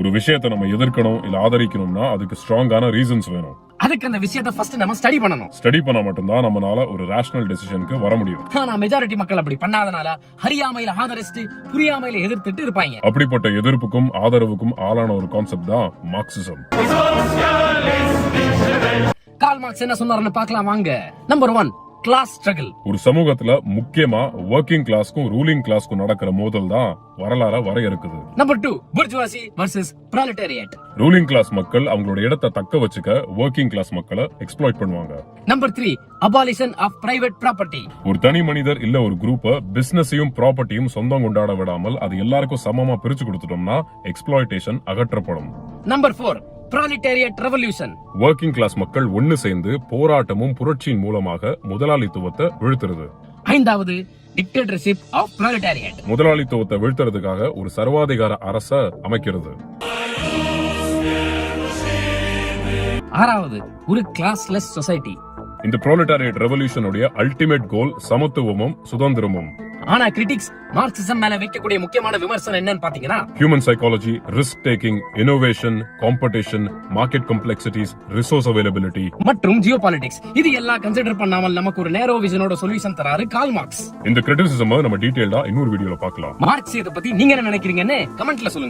ஒரு விஷயத்தை நம்ம எதிர்க்கணும் இல்ல ஆதரிக்கணும்னா அதுக்கு ஸ்ட்ராங்கான ரீசன்ஸ் வேணும். அதுக்கு அந்த விஷயத்தை ஃபர்ஸ்ட் நம்ம ஸ்டடி பண்ணணும். ஸ்டடி பண்ணா மட்டும்தான் நம்மளால ஒரு ரேஷனல் டெசிஷனுக்கு வர முடியும். ஆனா மெஜாரிட்டி மக்கள் அப்படி பண்ணாதனால அறியாமையில ஆதரிச்சுட்டு புரியாமையில எதிர்த்துட்டு இருப்பாங்க. அப்படிப்பட்ட எதிர்ப்புக்கும் ஆதரவுக்கும் ஆளான ஒரு கான்செப்ட் தான் மார்க்சிசம் கால் மார்க்ஸ் என்ன சொன்னாருன்னு பார்க்கலாம் வாங்க. நம்பர் ஒன் கிளாஸ் ஸ்ட்ரகிள் ஒரு சமூகத்துல முக்கியமா ஒர்க்கிங் கிளாஸ்க்கும் ரூலிங் கிளாஸ்க்கும் நடக்கிற மோதல் தான் வரலாற வரையறுக்குது. Number two bourgeoisie versus proletariat ruling class மக்கள் அவங்களோட இடத்தை தக்க வச்சுக்க ஒர்க்கிங் கிளாஸ் மக்களை எக்ஸ்ப்ளாய்ட் பண்ணுவாங்க. Number three abolition of private property ஒரு தனி மனிதர் இல்ல ஒரு குரூப்ப பிசினஸையும் ப்ராப்பர்ட்டியும் சொந்தம் கொண்டாட விடாமல் அது எல்லாருக்கும் சமமா பிரிச்சு கொடுத்துட்டோம்னா எக்ஸ்ப்ளாய்டேஷன் அகற்றப்படும். Number four proletariat revolution working class மக்கள் ஒன்னு சேர்ந்து போராட்டமும் புரட்சியின் மூலமாக முதலாளித்துவத்தை வீழ்த்துறது. ஐந்தாவது டிக்டேட்டர்ஷிப் ஆஃப் ப்ராலிட்டேரியட் முதலாளித்துவத்தை வீழ்த்துறதுக்காக ஒரு சர்வாதிகார அரச அமைக்கிறது. ஆறாவது ஒரு கிளாஸ்லெஸ் சொசைட்டி இந்த ப்ரோலட்டாரியட் ரெவல்யூஷனுடைய அல்டிமேட் கோல் சமத்துவமும் சுதந்திரமும். ஆனா கிரிட்டிக்ஸ் மார்க்சிசம் மேல வைக்கக்கூடிய முக்கியமான விமர்சனம் என்னன்னு பாத்தீங்கன்னா human psychology risk taking innovation competition market complexities resource availability மற்றும் ஜியோ பாலிடிக்ஸ் இது எல்லாம் கன்சிடர் பண்ணாமல் நமக்கு ஒரு நேரோ விஜனோட சொல்யூஷன் தராரு கால் மார்க்ஸ் இந்த கிரிட்டிசிசம் நம்ம டீடைல்டா இன்னொரு வீடியோல பார்க்கலாம். மார்க்ஸ் இதை பத்தி நீங்க என்ன நினைக்கிறீங்கன்னு கமெண்ட்ல சொல்லுங்க.